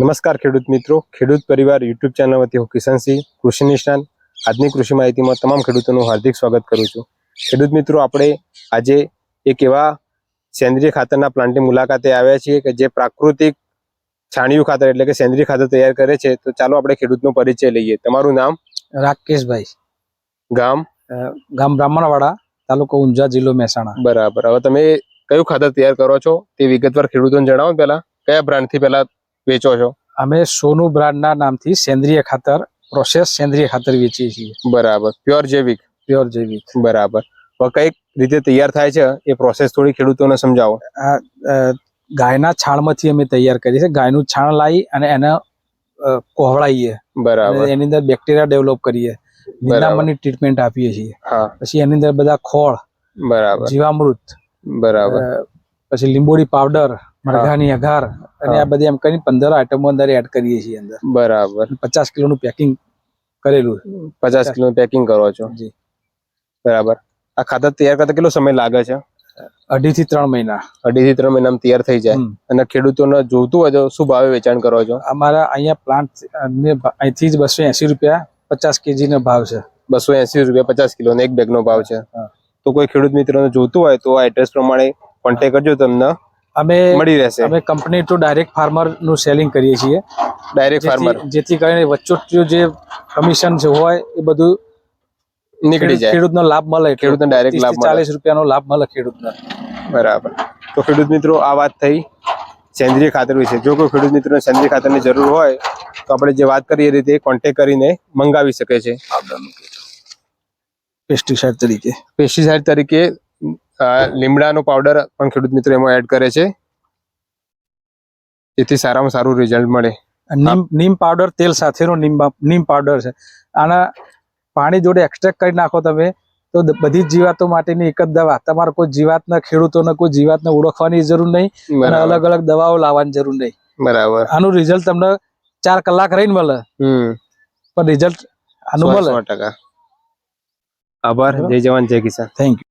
નમસ્કાર ખેડૂત મિત્રો. ખેડૂત પરિવાર યુટ્યુબ ચેનલ વતી હું કિશનસિંહ કૃષિ નિષ્ણાંત. આજની કૃષિ માહિતીમાં તમામ ખેડૂતોનું હાર્દિક સ્વાગત કરું છું. ખેડૂત મિત્રો આપણે આજે એક એવા સેન્દ્રિય ખાતરના પ્લાન્ટની મુલાકાતે આવ્યા છીએ કે જે પ્રાકૃતિક છાણિયું ખાતર એટલે કે સેન્દ્રિય ખાતર તૈયાર કરે છે. તો ચાલો આપણે ખેડૂતનો પરિચય લઈએ. તમારું નામ? રાકેશભાઈ. ગામ? ગામ બ્રાહ્મણવાડા તાલુકો ઊંઝા જિલ્લો મહેસાણા. બરાબર. હવે તમે કયું ખાતર તૈયાર કરો છો તે વિગતવાર ખેડૂતોને જણાવો પહેલા. કયા બ્રાન્ડથી પહેલા વેચો છો? અમે સોનુ બ્રાન્ડના નામથી સેન્દ્રિય ખાતર પ્રોસેસ સેન્દ્રિય ખાતર વેચીએ છીએ. બરાબર. પ્યોર જૈવિક? પ્યોર જૈવિક. બરાબર. હવે કઈ રીતે તૈયાર થાય છે? એ પ્રોસેસ થોડી ખેડૂતોને સમજાવો. ગાયના છાણમાંથી અમે તૈયાર કરીએ છીએ. ગાયનું છાણ લાવી અને એને કોહળાઈએ. બરાબર. એની અંદર બેક્ટેરિયા ડેવલપ કરીએ. નિંદામણની ટ્રીટમેન્ટ આપીએ છીએ. પછી એની અંદર બધા ખોળ બરાબર. જીવામૃત બરાબર. પછી લીંબોડી પાવડર મરઘાની અઘાર અને આ બધી એમ કરીને પંદર આઈટમો અંદર એડ કરીએ છીએ અંદર. બરાબર. પચાસ કિલોનું પેકિંગ કરેલું. પચાસ કિલો પેકિંગ કરો છો? જી. બરાબર. આ ખાતર તૈયાર કરતા કેટલો સમય લાગે છે? અઢી થી ત્રણ મહિના. અઢી થી ત્રણ મહિનામાં તૈયાર થઈ જાય. અને ખેડૂતોને જોઈતું હોય તો શું ભાવે વેચાણ કરો છો? અમારા અહીંયા પ્લાન્ટ અહીંથી જ બસો એસી રૂપિયા પચાસ કેજી નો ભાવ છે. બસો એસી રૂપિયા પચાસ કિલો એક બેગ નો ભાવ છે. તો કોઈ ખેડૂત મિત્રોને જોતું હોય તો આ એડ્રેસ પ્રમાણે કોન્ટેક્ટ કરજો તમને. અમે મળી રહેશે. અમે કંપની ટુ ડાયરેક્ટ ફાર્મરનું સેલિંગ કરીએ છીએ. ડાયરેક્ટ ફાર્મર જેથી કરીને વચ્ચોટિયું જે કમિશન જે હોય એ બધું નીકળી જાય. ખેડૂતનો લાભ મળે ખેડૂતને ડાયરેક્ટ લાભ ચાલીસ રૂપિયાનો લાભ મળે ખેડૂતને. બરાબર. તો ખેડૂત મિત્રો આ વાત થઈ સેન્દ્રિય ખાતર વિશે. જો કોઈ ખેડૂત મિત્રોને સેન્દ્રિય ખાતરની જરૂર હોય તો આપણે જે વાત કરીએ એ રીતે કોન્ટેક કરીને મંગાવી શકે છે. પેસ્ટિસાઇડ તરીકે. પેસ્ટિસાઇડ તરીકે લીમડાનો પાવડર પણ ખેડૂત મિત્રો એમાં એડ કરે છે. જેથી સારામાં સારું રિઝલ્ટ મળે. નીમ નીમ પાવડર તેલ સાથેનો નીમ નીમ પાવડર છે. આના પાણી જોડે એક્સ્ટ્રેક્ટ કરી નાખો તમે તો બધી જ જીવાતો માટેની એક જ દવા. તમારે કોઈ જીવાતના ખેડૂતોને કોઈ જીવાતને ઓળખવાની જરૂર નહીં અને અલગ અલગ દવાઓ લાવવાની જરૂર નહીં. બરાબર. આનું રિઝલ્ટ તમને ચાર કલાક રહીને મળે. હમ. પણ રિઝલ્ટ આનું મળે. આભાર. જય જવાન જય કિસાન. Thank you